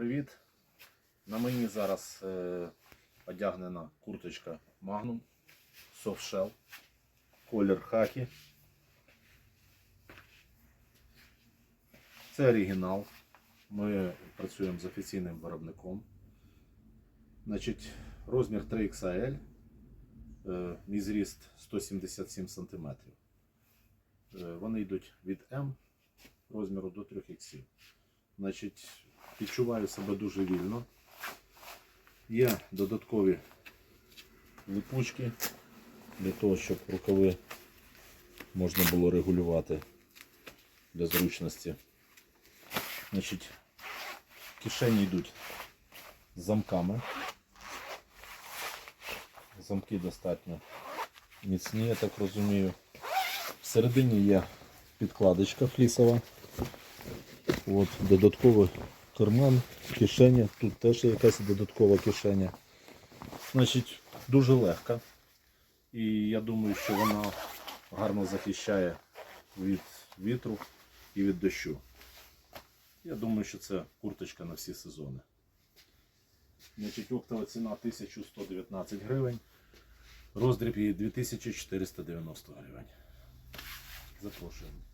привіт! На мені зараз е, одягнена курточка Magnum Soft Shell, колір хакі. Це оригінал. Ми працюємо з офіційним виробником. Значить, розмір 3XL, е, мій зріст 177 см. Е, Вони йдуть від М розміру до 3XL. Значить, відчуваю себе дуже вільно. Є додаткові липучки для того, щоб рукави можна було регулювати для зручності. Значить, кишені йдуть замками. Замки достатньо міцні, я так розумію. Всередині є підкладочка флісова. От, додатковий карман, кишеня. Тут теж якась додаткова кишеня. Значить, дуже легка. І я думаю, що вона гарно захищає від вітру і від дощу. Я думаю, що це курточка на всі сезони. Значить, оптова ціна 1119 гривень. Роздріб її 2490 гривень. Запрошуємо.